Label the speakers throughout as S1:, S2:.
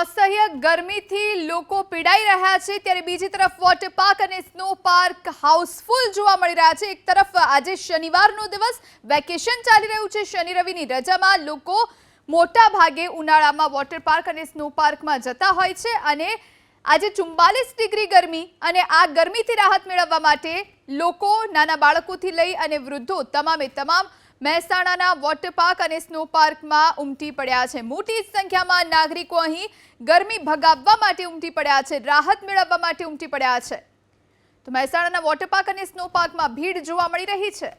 S1: અસહ્ય ગરમીથી લોકો પીડાઈ રહ્યા છે. ત્યારે બીજી તરફ વોટર પાર્ક અને સ્નો પાર્ક હાઉસફુલ જોવા મળી રહ્યા છે. એક તરફ આજે શનિવારનો દિવસ વેકેશન ચાલી રહ્યું છે. શનિ રવિની રજામાં લોકો મોટા ભાગે ઉનાળામાં વોટર પાર્ક અને સ્નો પાર્કમાં જતા હોય છે અને આજે ચુમ્બાલીસ ડિગ્રી ગરમી અને આ ગરમીથી રાહત મેળવવા માટે લોકો નાના બાળકોથી લઈ અને વૃદ્ધો તમામે તમામ મહેસાણાના વોટર પાર્ક અને સ્નો પાર્કમાં ઉમટી પડ્યા છે. મોટી સંખ્યામાં નાગરિકો અહીં ગરમી ભગાવવા માટે ઉમટી પડ્યા છે. રાહત મેળવવા માટે ઉમટી પડ્યા છે. તો મહેસાણાના વોટર પાર્ક અને સ્નો પાર્કમાં ભીડ જોવા મળી રહી છે.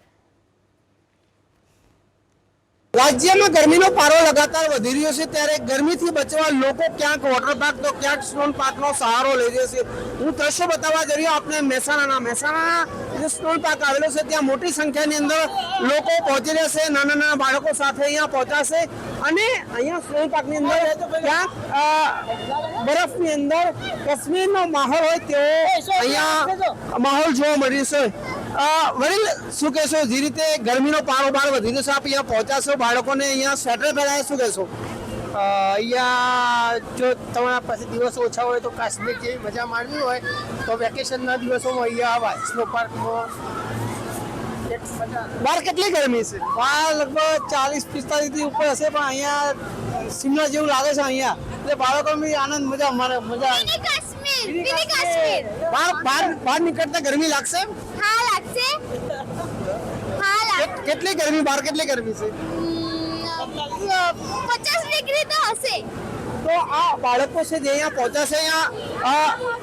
S2: રાજ્યમાં ગરમીનો પારો લગાતાર વધી રહ્યો છે ત્યારે ગરમીથી બચવા લોકો ક્યાંક વોટર પાર્ક તો ક્યાંક સ્નોન પાર્કનો સહારો લઈ રહ્યો છે. હું દ્રશ્ય બતાવવા જઈ રહ્યો આપણે મહેસાણાના. મહેસાણાના જે સ્નોન પાર્ક આવેલો છે ત્યાં મોટી સંખ્યાની અંદર લોકો પહોંચી રહ્યા છે. નાના નાના બાળકો સાથે અહીંયા પહોંચાશે અને અહીંયા સ્નોન પાર્કની અંદર ક્યાંક બરફની અંદર કાશ્મીરનો માહોલ હોય તેવો અહીંયા માહોલ જોવા મળી છે. વડીલ શું કહેશો? જે રીતે ગરમીનો પારો બાર વધી રહ્યો છે આપ અહીંયા પહોંચાશો બાળકોને અહીંયા સ્વેટર પહેરાય શું કહેશો?
S3: અહીંયા જો તમારા પાસે દિવસો ઓછા હોય તો કાશ્મીર જેવી મજા માણવી હોય તો વેકેશનના દિવસોમાં અહીંયા આવા સ્નો પાર્કમાં એક
S2: બહાર કેટલી ગરમી છે?
S3: બહાર લગભગ ચાલીસ પિસ્તાલીસથી ઉપર હશે પણ અહીંયા શિમલા જેવું લાગે છે અહીંયા. એટલે બાળકો બી આનંદ મજા મારે મજા
S2: બહાર બહાર બહાર નીકળતા ગરમી લાગશે
S4: લાગશે હા
S2: કેટલી ગરમી? બહાર કેટલી ગરમી છે?
S4: 50 ડિગ્રી તો હશે.
S2: તો આ બાળકો છે જે અહીંયા પહોંચ્યા છે અહીંયા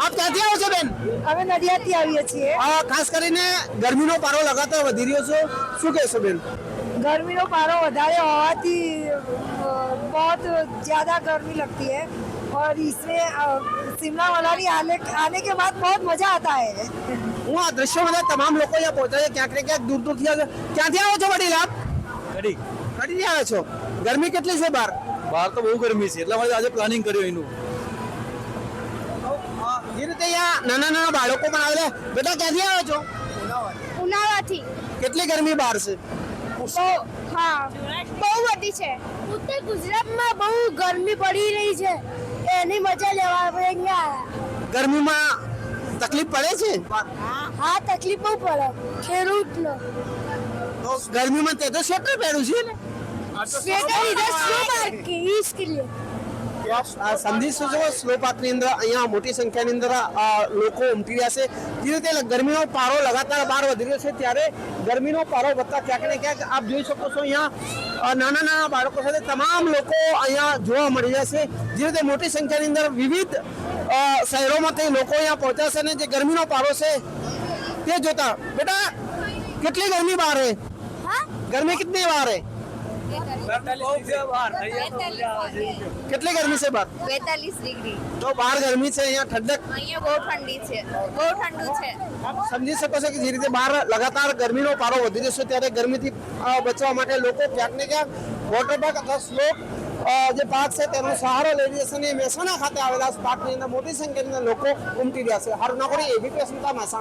S2: આપ ક્યાંથી આવો છો બેન?
S5: અમે નડિયાદથી આવીએ છીએ.
S2: ખાસ કરીને ગરમીનો પારો લગાતાર વધી રહ્યો છે. શું કહેશો બેન?
S5: ગરમીનો પારો વધારે હોવાથી બહુ જ્યાદા ગરમી લગતી હે. और इसमें अ, शिमला मनाली आने आने के बाद बहुत मज़ा आता है
S2: હું આ દ્રશ્યોમાં તમામ લોકો અહીંયા પહોંચ્યા છે ક્યાંક ને ક્યાંક દૂર દૂરથી આવે છે. ક્યાંથી આવો છો વડીલ આપ
S6: કડી
S2: કડીથી આવ્યા છો ગરમી કેટલી છે બહાર
S6: બહાર તો બહુ ગરમી છે એટલા માટે આજે પ્લાનિંગ કર્યું એનું
S2: જે રીતે અહીંયા નાના નાના બાળકો પણ આવેલા બેટા ક્યાંથી આવ્યો છો
S4: ઉનાળાથી
S2: કેટલી ગરમી બહાર છે
S4: બહુ હા બહુ બધી છે ઉત્તર ગુજરાતમાં બહુ ગરમી પડી રહી છે એની મજા લેવા આપણે અહીંયા
S2: ગરમીમાં તકલીફ પડે છે?
S4: હા તકલીફ બહુ પડે. ખેડૂતનો.
S2: તો ગરમીમાં તે તો સ્વેટર પહેરું છે ને
S4: સ્વેટર ઇધર સ્નો પાર્ક કે
S2: ઇસકે લિયે સંધિ સુજવા સ્લો પાર્કની અંદર અહીંયા મોટી સંખ્યાની અંદર લોકો ઉમટી રહ્યા છે. જે રીતે ગરમીનો પારો લગાતાર બહાર વધી રહ્યો છે. ત્યારે ગરમીનો પારો વધતા ક્યાંક ને ક્યાંક આપ જોઈ શકો છો અહીંયા નાના નાના બાળકો સાથે તમામ લોકો અહીંયા જોવા મળી જશે છે જે રીતે મોટી સંખ્યાની અંદર વિવિધ શહેરોમાંથી લોકો અહીંયા પહોંચાશે અને જે ગરમીનો પારો છે તે જોતા. બેટા કેટલી ગરમી બહાર હે?
S4: હા?
S2: ગરમી કેટલી બહાર હે? કેટલી ગરમી છે બહાર?
S4: બેતાલીસ ડિગ્રી.
S2: તો બહાર ગરમી છે અહીંયા ઠંડક?
S4: અહીંયા બહુ ઠંડી છે બહુ ઠંડુ છે.
S2: આપ સમજી શકો છો કે જે રીતે બહાર લગાતાર ગરમીનો પારો વધી રહ્યો છે ત્યારે ગરમીથી અ, બચવા માટે લોકો ક્યાંક ને ક્યાંક વોટર પાર્ક અથવા સ્લોપ જે પાર્ક છે તેનો સહારો લઈ રહ્યા છે અને મહેસાણા ખાતે આવેલા પાર્કની અંદર મોટી સંખ્યાની અંદર લોકો ઉમટી રહ્યા છે. હારું નગરી એબીપી અસ્મિતા મહેસાણા